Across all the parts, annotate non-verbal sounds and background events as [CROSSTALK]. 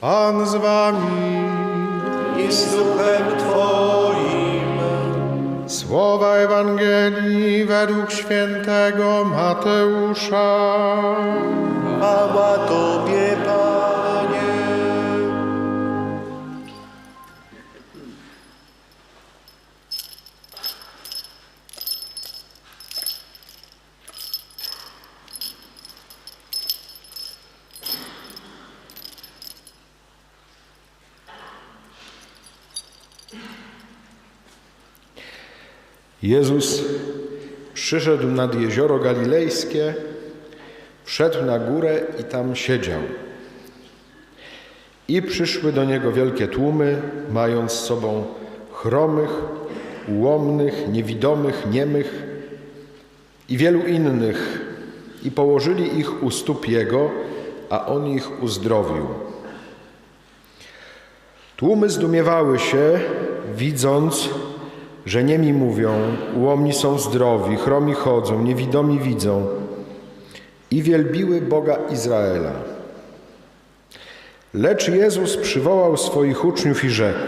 Pan z wami. i z duchem Twoim. Słowa Ewangelii według świętego Mateusza. Chwała Tobie, Panie. Jezus przyszedł nad jezioro galilejskie, wszedł na górę i tam siedział. I przyszły do niego wielkie tłumy, mając z sobą chromych, ułomnych, niewidomych, niemych i wielu innych, i położyli ich u stóp jego, a on ich uzdrowił. Tłumy zdumiewały się, widząc, że niemi mówią, ułomni są zdrowi, chromi chodzą, niewidomi widzą i wielbiły Boga Izraela. Lecz Jezus przywołał swoich uczniów i rzekł: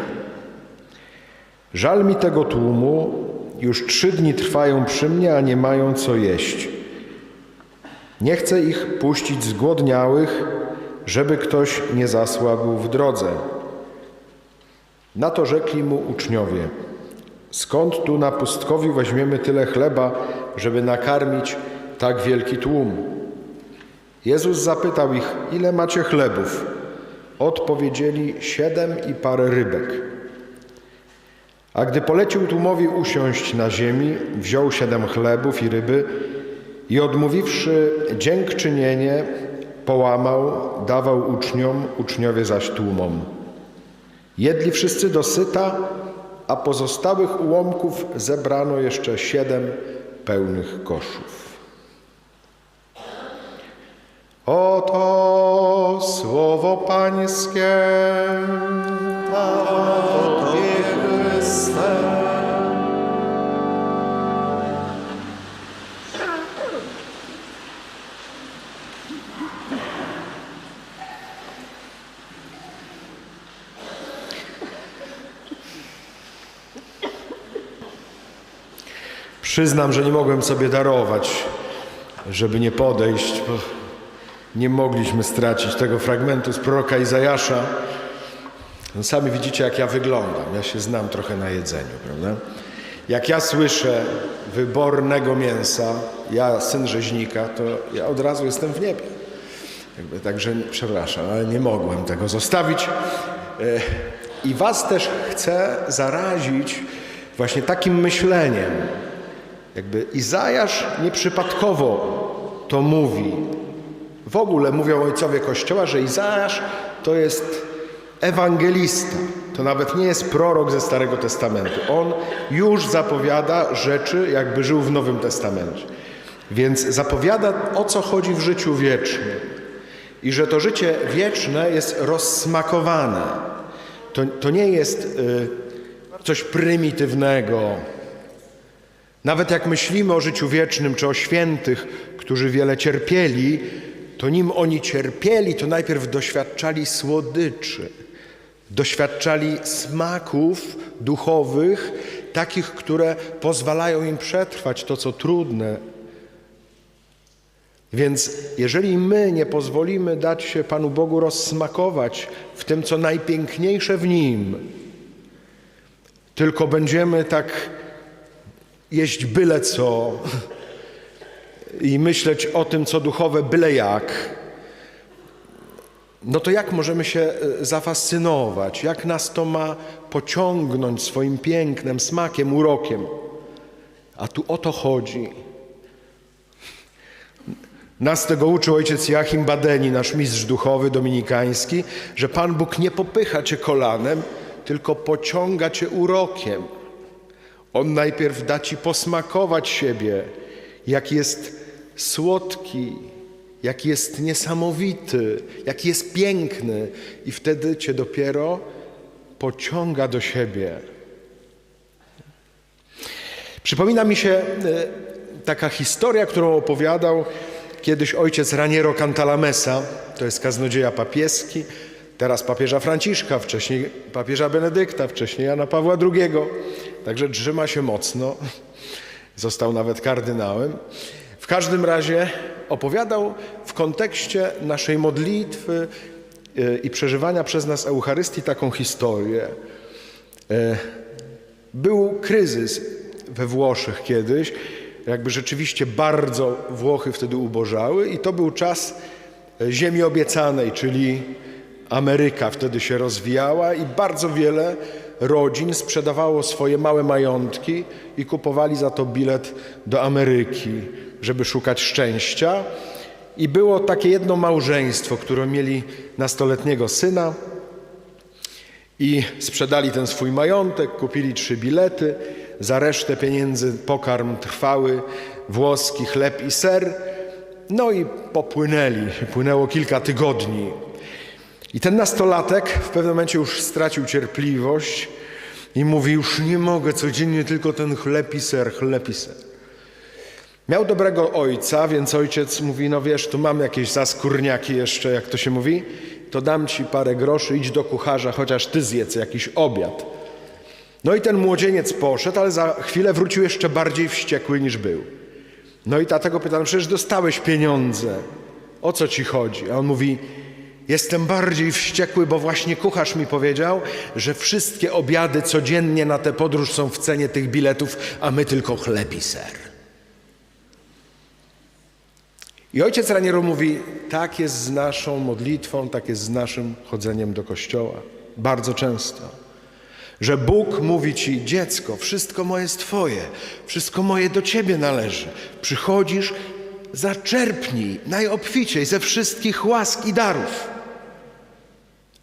Żal mi tego tłumu, już trzy dni trwają przy mnie, a nie mają co jeść. Nie chcę ich puścić zgłodniałych, żeby ktoś nie zasłabł w drodze. Na to rzekli mu uczniowie: Skąd tu na pustkowiu weźmiemy tyle chleba, żeby nakarmić tak wielki tłum? Jezus zapytał ich: Ile macie chlebów? Odpowiedzieli: Siedem i parę rybek. A gdy polecił tłumowi usiąść na ziemi, wziął siedem chlebów i ryby i odmówiwszy dziękczynienie, połamał, dawał uczniom, uczniowie zaś tłumom. Jedli wszyscy dosyta, a pozostałych ułomków zebrano jeszcze siedem pełnych koszów. Przyznam, że nie mogłem sobie darować, żeby nie podejść, bo nie mogliśmy stracić tego fragmentu z proroka Izajasza. No, sami widzicie, jak ja wyglądam. Ja się znam trochę na jedzeniu, prawda? Jak ja słyszę wybornego mięsa, ja syn rzeźnika, to ja od razu jestem w niebie. Jakby, także przepraszam, ale nie mogłem tego zostawić. E, I was też chcę zarazić właśnie takim myśleniem. Jakby Izajasz nieprzypadkowo to mówi. W ogóle mówią ojcowie Kościoła, że Izajasz to jest ewangelista. To nawet nie jest prorok ze Starego Testamentu. On już zapowiada rzeczy, jakby żył w Nowym Testamencie. Więc zapowiada, o co chodzi w życiu wiecznym. I że to życie wieczne jest rozsmakowane. To, to nie jest y, coś prymitywnego. Nawet jak myślimy o życiu wiecznym czy o świętych, którzy wiele cierpieli, to nim oni cierpieli, to najpierw doświadczali słodyczy, doświadczali smaków duchowych, takich, które pozwalają im przetrwać to, co trudne. Więc jeżeli my nie pozwolimy dać się Panu Bogu rozsmakować w tym, co najpiękniejsze w Nim, tylko będziemy tak jeść byle co i myśleć o tym, co duchowe, byle jak, no to jak możemy się e, zafascynować? Jak nas to ma pociągnąć swoim pięknem, smakiem, urokiem? A tu o to chodzi. Nas tego uczył ojciec Joachim Badeni, nasz mistrz duchowy dominikański, że Pan Bóg nie popycha cię kolanem, tylko pociąga cię urokiem. On najpierw da ci posmakować siebie, jak jest słodki, jak jest niesamowity, jak jest piękny, i wtedy cię dopiero pociąga do siebie. Przypomina mi się e, taka historia, którą opowiadał kiedyś ojciec Raniero Cantalamessa, to jest kaznodzieja papieski, Teraz papieża Franciszka, wcześniej papieża Benedykta, wcześniej Jana Pawła II. Także trzyma się mocno. Został nawet kardynałem. W każdym razie opowiadał w kontekście naszej modlitwy y, i przeżywania przez nas Eucharystii taką historię. E, Był kryzys we Włoszech kiedyś, jakby rzeczywiście bardzo Włochy wtedy ubożały i to był czas e, ziemi obiecanej, czyli Ameryka wtedy się rozwijała i bardzo wiele rodzin sprzedawało swoje małe majątki i kupowali za to bilet do Ameryki, żeby szukać szczęścia. I było takie jedno małżeństwo, które mieli nastoletniego syna, i sprzedali ten swój majątek, kupili trzy bilety, za resztę pieniędzy pokarm trwały, włoski chleb i ser. No i popłynęli. Płynęło kilka tygodni. I ten nastolatek w pewnym momencie już stracił cierpliwość i mówi: Już nie mogę codziennie tylko ten chleb i ser, chleb i ser. Miał dobrego ojca, więc ojciec mówi: No wiesz, tu mam jakieś zaskórniaki jeszcze, jak to się mówi, to dam ci parę groszy, idź do kucharza, chociaż ty zjedz jakiś obiad. No i ten młodzieniec poszedł, ale za chwilę wrócił jeszcze bardziej wściekły niż był. No i tatego pytam: Przecież dostałeś pieniądze, o co ci chodzi? A on mówi: Jestem bardziej wściekły, bo właśnie kucharz mi powiedział, że wszystkie obiady codziennie na tę podróż są w cenie tych biletów, a my tylko chleb i ser. I ojciec Raniero mówi, tak jest z naszą modlitwą, tak jest z naszym chodzeniem do kościoła. Bardzo często. Że Bóg mówi ci, dziecko, wszystko moje jest Twoje, wszystko moje do Ciebie należy. Przychodzisz, zaczerpnij najobficiej ze wszystkich łask i darów.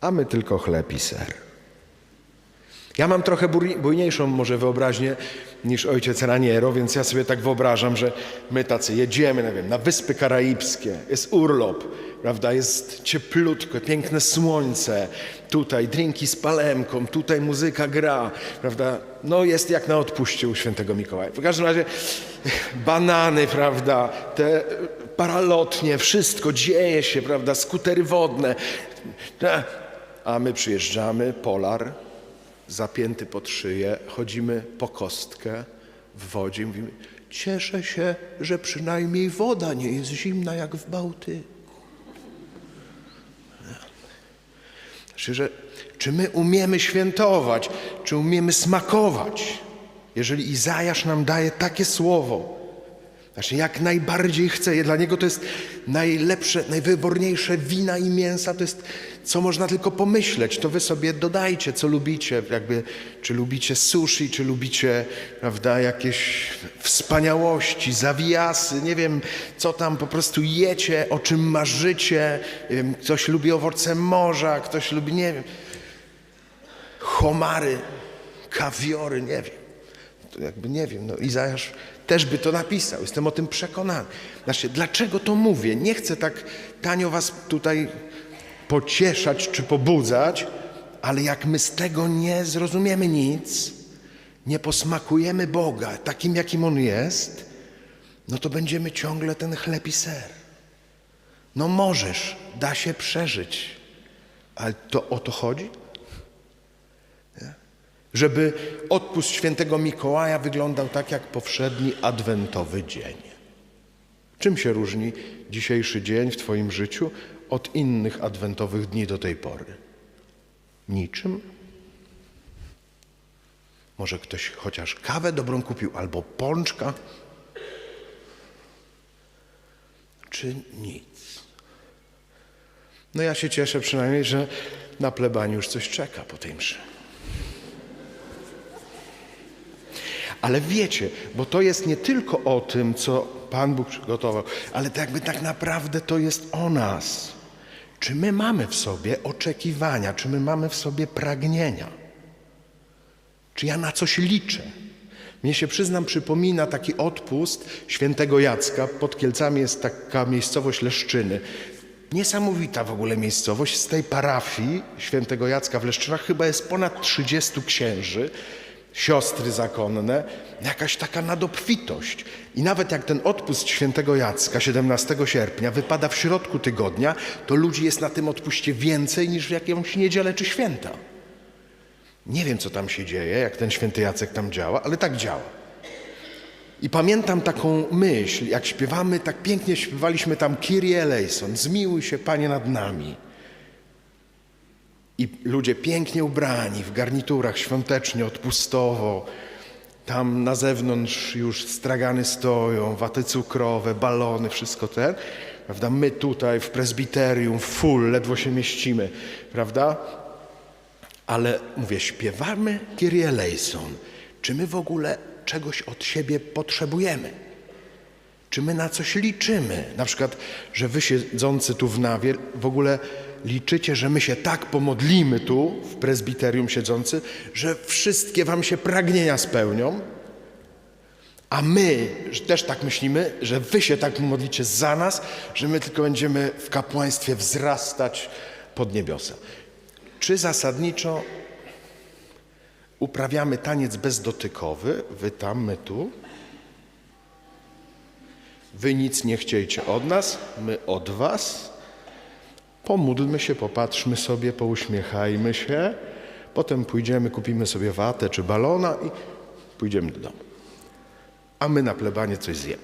A my tylko chleb i ser. Ja mam trochę bujniejszą może wyobraźnię niż ojciec Raniero, więc ja sobie tak wyobrażam, że my tacy jedziemy, nie wiem, na Wyspy Karaibskie, jest urlop, prawda, jest cieplutko, piękne słońce, tutaj drinki z palemką, tutaj muzyka gra, prawda, no jest jak na odpuście u świętego Mikołaja. W każdym razie [LAUGHS] banany, prawda, te paralotnie, wszystko dzieje się, prawda, skutery wodne, a my przyjeżdżamy, polar, zapięty pod szyję, chodzimy po kostkę w wodzie i mówimy, cieszę się, że przynajmniej woda nie jest zimna jak w Bałtyku. Znaczy, że czy my umiemy świętować, czy umiemy smakować, jeżeli Izajasz nam daje takie słowo, znaczy jak najbardziej chce. Dla niego to jest najlepsze, najwyborniejsze wina i mięsa, to jest co można tylko pomyśleć. To wy sobie dodajcie, co lubicie. Jakby, czy lubicie sushi, czy lubicie prawda, jakieś wspaniałości, zawijasy, nie wiem, co tam po prostu jecie, o czym marzycie. Wiem, ktoś lubi owoce morza, ktoś lubi, nie wiem, homary, kawiory, nie wiem. To jakby nie wiem, no Izajasz też by to napisał, jestem o tym przekonany. Znaczy, dlaczego to mówię? Nie chcę tak tanio was tutaj pocieszać czy pobudzać, ale jak my z tego nie zrozumiemy nic, nie posmakujemy Boga takim, jakim On jest, no to będziemy ciągle ten chleb i ser. No możesz, da się przeżyć, ale to o to chodzi? Żeby odpust świętego Mikołaja wyglądał tak jak powszedni adwentowy dzień. Czym się różni dzisiejszy dzień w Twoim życiu od innych adwentowych dni do tej pory? Niczym? Może ktoś chociaż kawę dobrą kupił albo pączka? Czy nic? No ja się cieszę przynajmniej, że na plebanii już coś czeka po tej mszy. Ale wiecie, bo to jest nie tylko o tym, co Pan Bóg przygotował, ale tak jakby tak naprawdę to jest o nas. Czy my mamy w sobie oczekiwania, czy my mamy w sobie pragnienia? Czy ja na coś liczę? Mnie się przyznam, przypomina taki odpust świętego Jacka. Pod Kielcami jest taka miejscowość Leszczyny. Niesamowita w ogóle miejscowość. Z tej parafii świętego Jacka w Leszczynach chyba jest ponad 30 księży. Siostry zakonne, jakaś taka nadobfitość. I nawet jak ten odpust świętego Jacka 17 sierpnia wypada w środku tygodnia, to ludzi jest na tym odpuście więcej niż w jakąś niedzielę czy święta. Nie wiem, co tam się dzieje, jak ten święty Jacek tam działa, ale tak działa. I pamiętam taką myśl, jak śpiewamy, tak pięknie śpiewaliśmy tam Kyrie eleison, zmiłuj się Panie nad nami. I ludzie pięknie ubrani, w garniturach świątecznie, odpustowo. Tam na zewnątrz już stragany stoją, waty cukrowe, balony, wszystko ten. Prawda? My tutaj w prezbiterium, full, ledwo się mieścimy. Prawda? Ale mówię, śpiewamy Kyrie eleison. Czy my w ogóle czegoś od siebie potrzebujemy? Czy my na coś liczymy? Na przykład, że wy siedzący tu w nawie w ogóle liczycie, że my się tak pomodlimy tu, w prezbiterium siedzący, że wszystkie wam się pragnienia spełnią, a my też tak myślimy, że wy się tak modlicie za nas, że my tylko będziemy w kapłaństwie wzrastać pod niebiosa. Czy zasadniczo uprawiamy taniec bezdotykowy, wy tam, my tu? Wy nic nie chciejcie od nas, my od was. Pomódlmy się, popatrzmy sobie, pouśmiechajmy się. Potem pójdziemy, kupimy sobie watę czy balona i pójdziemy do domu. A my na plebanie coś zjemy.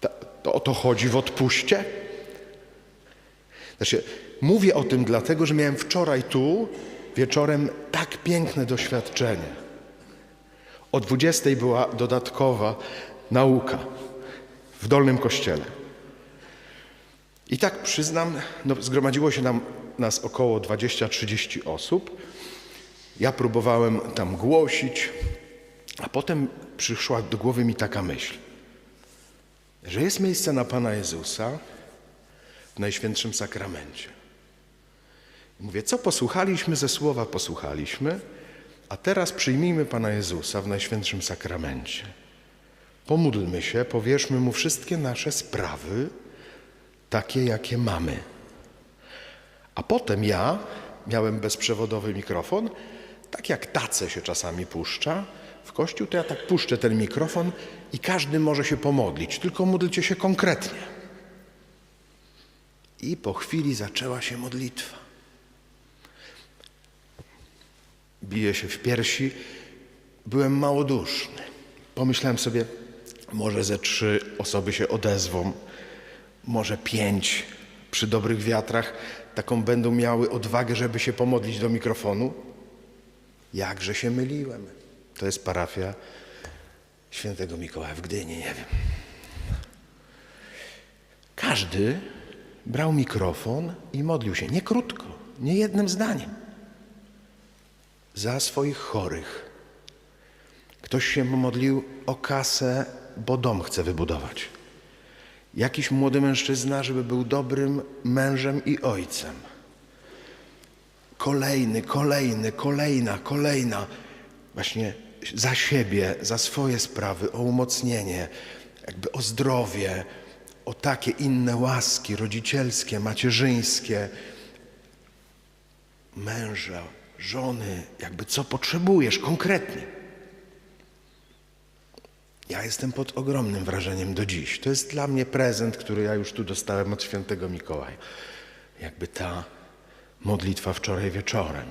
To, to o to chodzi w odpuście? Znaczy, mówię o tym dlatego, że miałem wczoraj tu wieczorem tak piękne doświadczenie. O 20 była dodatkowa nauka w Dolnym Kościele. I tak przyznam, no, zgromadziło się nam, nas około 20-30 osób. Ja próbowałem tam głosić, a potem przyszła do głowy mi taka myśl, że jest miejsce na Pana Jezusa w Najświętszym Sakramencie. Mówię, co posłuchaliśmy ze słowa, posłuchaliśmy, a teraz przyjmijmy Pana Jezusa w Najświętszym Sakramencie. Pomódlmy się, powierzmy Mu wszystkie nasze sprawy, takie jakie mamy. A potem ja miałem bezprzewodowy mikrofon, tak jak tacę się czasami puszcza. W kościół to ja tak puszczę ten mikrofon i każdy może się pomodlić, tylko módlcie się konkretnie. I po chwili zaczęła się modlitwa. Bije się w piersi. Byłem małoduszny. Pomyślałem sobie, może ze trzy osoby się odezwą, może pięć przy dobrych wiatrach taką będą miały odwagę, żeby się pomodlić do mikrofonu. Jakże się myliłem. To jest parafia świętego Mikołaja w Gdyni, nie wiem. Każdy brał mikrofon i modlił się, nie krótko, nie jednym zdaniem, za swoich chorych. Ktoś się modlił o kasę, bo dom chce wybudować. Jakiś młody mężczyzna, żeby był dobrym mężem i ojcem. Kolejny, kolejny, kolejna, kolejna. Właśnie za siebie, za swoje sprawy, o umocnienie, jakby o zdrowie, o takie inne łaski rodzicielskie, macierzyńskie. Męża, żony, jakby co potrzebujesz konkretnie. Ja jestem pod ogromnym wrażeniem do dziś. To jest dla mnie prezent, który ja już tu dostałem od świętego Mikołaja. Jakby ta modlitwa wczoraj wieczorem.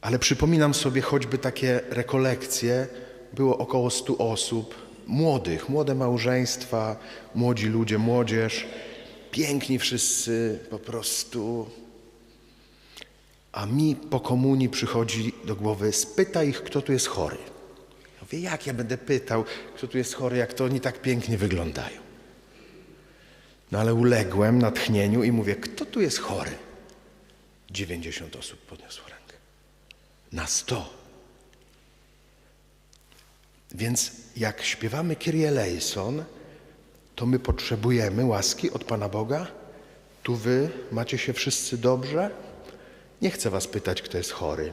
Ale przypominam sobie choćby takie rekolekcje. Było około stu osób, młodych, młode małżeństwa, młodzi ludzie, młodzież. Piękni wszyscy, po prostu. A mi po komunii przychodzi do głowy, spytaj ich, kto tu jest chory. Mówię, jak ja będę pytał, kto tu jest chory, jak to oni tak pięknie wyglądają. No ale uległem natchnieniu i mówię, kto tu jest chory? 90 osób podniosło rękę. Na 100. Więc jak śpiewamy Kyrie eleison, to my potrzebujemy łaski od Pana Boga. Tu wy macie się wszyscy dobrze? Nie chcę was pytać, kto jest chory.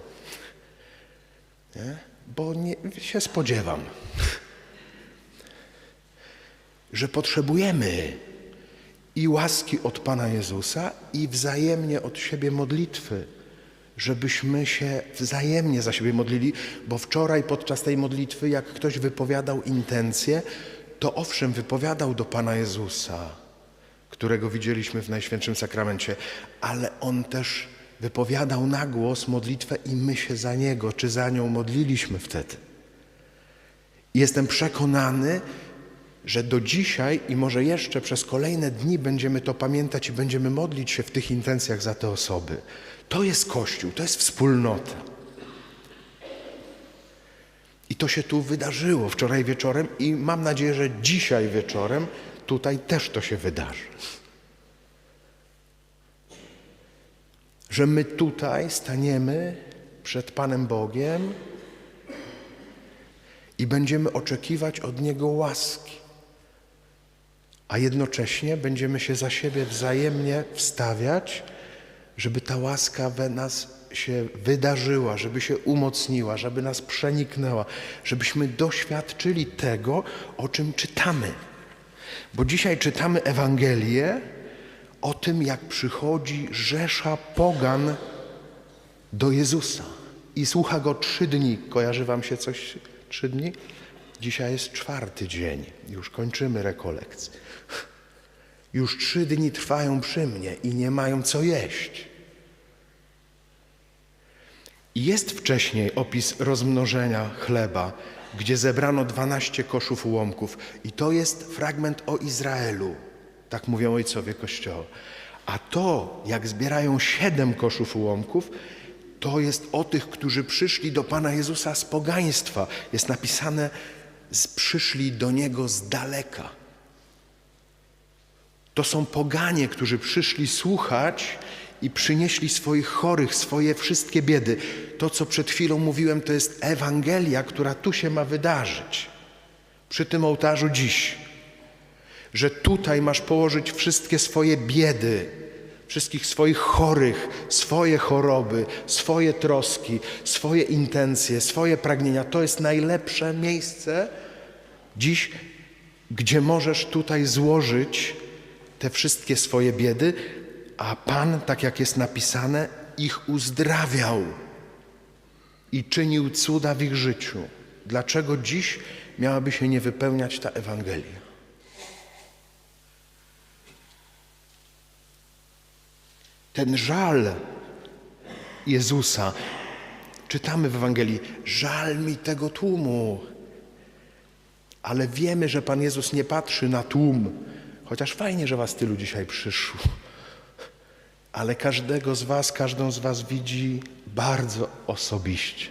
Nie? Bo nie, się spodziewam, że potrzebujemy i łaski od Pana Jezusa, i wzajemnie od siebie modlitwy, żebyśmy się wzajemnie za siebie modlili, bo wczoraj podczas tej modlitwy, jak ktoś wypowiadał intencje, to owszem, wypowiadał do Pana Jezusa, którego widzieliśmy w Najświętszym Sakramencie, ale on też wypowiadał na głos modlitwę i my się za niego czy za nią modliliśmy wtedy. Jestem przekonany, że do dzisiaj i może jeszcze przez kolejne dni będziemy to pamiętać i będziemy modlić się w tych intencjach za te osoby. To jest Kościół, to jest wspólnota. I to się tu wydarzyło wczoraj wieczorem i mam nadzieję, że dzisiaj wieczorem tutaj też to się wydarzy. Że my tutaj staniemy przed Panem Bogiem i będziemy oczekiwać od Niego łaski, a jednocześnie będziemy się za siebie wzajemnie wstawiać, żeby ta łaska we nas się wydarzyła, żeby się umocniła, żeby nas przeniknęła, żebyśmy doświadczyli tego, o czym czytamy. Bo dzisiaj czytamy Ewangelię o tym, jak przychodzi rzesza pogan do Jezusa i słucha go trzy dni. Kojarzy wam się coś? Trzy dni? Dzisiaj jest czwarty dzień. Już kończymy rekolekcję. Już trzy dni trwają przy mnie i nie mają co jeść. Jest wcześniej opis rozmnożenia chleba, gdzie zebrano 12 koszów ułomków. I to jest fragment o Izraelu. Tak mówią ojcowie Kościoła. A to, jak zbierają siedem koszów ułomków, to jest o tych, którzy przyszli do Pana Jezusa z pogaństwa. Jest napisane, przyszli do Niego z daleka. To są poganie, którzy przyszli słuchać i przynieśli swoich chorych, swoje wszystkie biedy. To, co przed chwilą mówiłem, to jest Ewangelia, która tu się ma wydarzyć. Przy tym ołtarzu dziś. Że tutaj masz położyć wszystkie swoje biedy, wszystkich swoich chorych, swoje choroby, swoje troski, swoje intencje, swoje pragnienia. To jest najlepsze miejsce dziś, gdzie możesz tutaj złożyć te wszystkie swoje biedy, a Pan, tak jak jest napisane, ich uzdrawiał i czynił cuda w ich życiu. Dlaczego dziś miałaby się nie wypełniać ta Ewangelia? Ten żal Jezusa, czytamy w Ewangelii, żal mi tego tłumu. Ale wiemy, że Pan Jezus nie patrzy na tłum, chociaż fajnie, że Was tylu dzisiaj przyszło. Ale każdego z Was, każdą z Was widzi bardzo osobiście.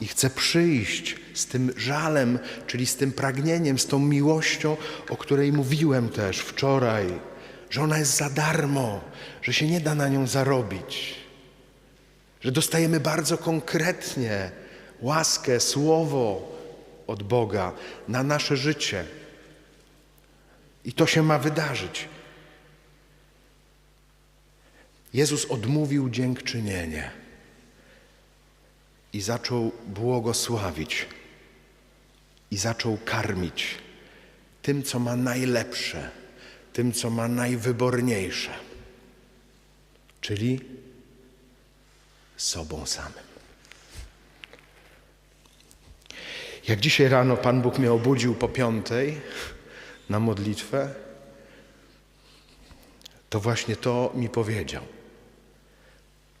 I chce przyjść z tym żalem, czyli z tym pragnieniem, z tą miłością, o której mówiłem też wczoraj, że ona jest za darmo, że się nie da na nią zarobić, że dostajemy bardzo konkretnie łaskę, słowo od Boga na nasze życie. I to się ma wydarzyć. Jezus odmówił dziękczynienie i zaczął błogosławić i zaczął karmić tym, co ma najlepsze, tym, co ma najwyborniejsze, czyli sobą samym. Jak dzisiaj rano Pan Bóg mnie obudził po piątej na modlitwę, to właśnie to mi powiedział.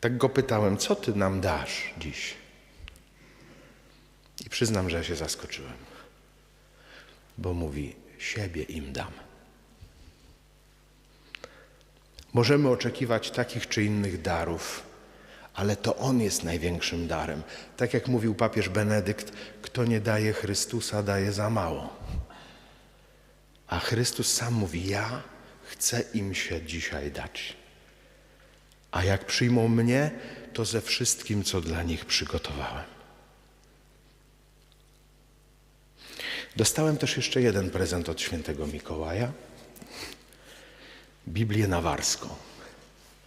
Tak go pytałem, co ty nam dasz dziś? I przyznam, że się zaskoczyłem, bo mówi, siebie im dam. Możemy oczekiwać takich czy innych darów, ale to On jest największym darem. Tak jak mówił papież Benedykt, kto nie daje Chrystusa, daje za mało. A Chrystus sam mówi: Ja chcę im się dzisiaj dać. A jak przyjmą mnie, to ze wszystkim, co dla nich przygotowałem. Dostałem też jeszcze jeden prezent od świętego Mikołaja. Biblię nawarską.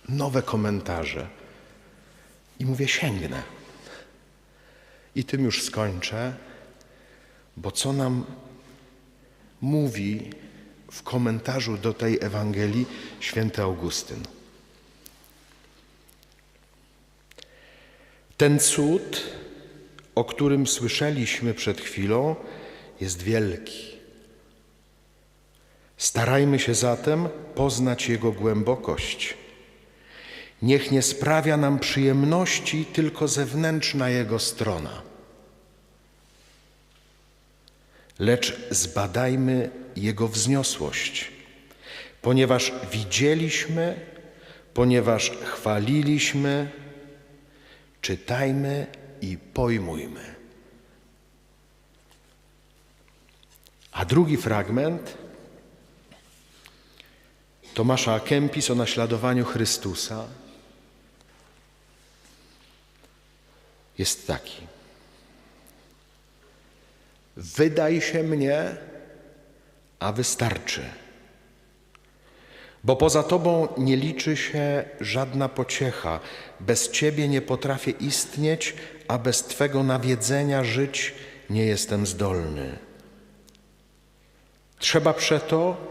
Nowe komentarze. I mówię, sięgnę. I tym już skończę, bo co nam mówi w komentarzu do tej Ewangelii święty Augustyn. Ten cud, o którym słyszeliśmy przed chwilą, jest wielki. Starajmy się zatem poznać Jego głębokość. Niech nie sprawia nam przyjemności tylko zewnętrzna Jego strona, lecz zbadajmy Jego wzniosłość, ponieważ widzieliśmy, ponieważ chwaliliśmy, czytajmy i pojmujmy. A drugi fragment Tomasza A. Kempis o naśladowaniu Chrystusa jest taki. Wydaj się mnie, a wystarczy. Bo poza Tobą nie liczy się żadna pociecha. Bez Ciebie nie potrafię istnieć, a bez Twego nawiedzenia żyć nie jestem zdolny. Trzeba przeto,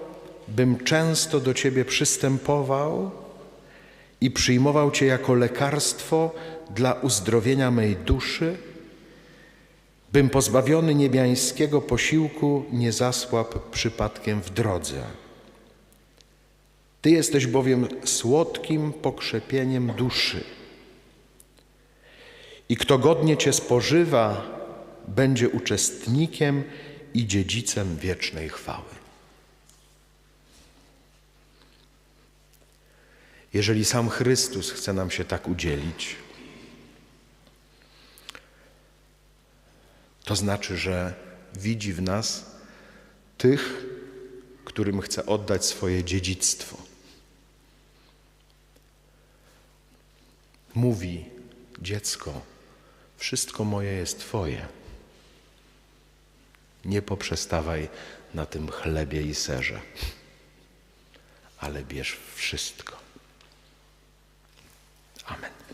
bym często do Ciebie przystępował i przyjmował Cię jako lekarstwo dla uzdrowienia mej duszy, bym pozbawiony niebiańskiego posiłku nie zasłabł przypadkiem w drodze. Ty jesteś bowiem słodkim pokrzepieniem duszy. I kto godnie Cię spożywa, będzie uczestnikiem i dziedzicem wiecznej chwały. Jeżeli sam Chrystus chce nam się tak udzielić, to znaczy, że widzi w nas tych, którym chce oddać swoje dziedzictwo. Mówi dziecko, wszystko moje jest Twoje. Nie poprzestawaj na tym chlebie i serze, ale bierz wszystko. Amen.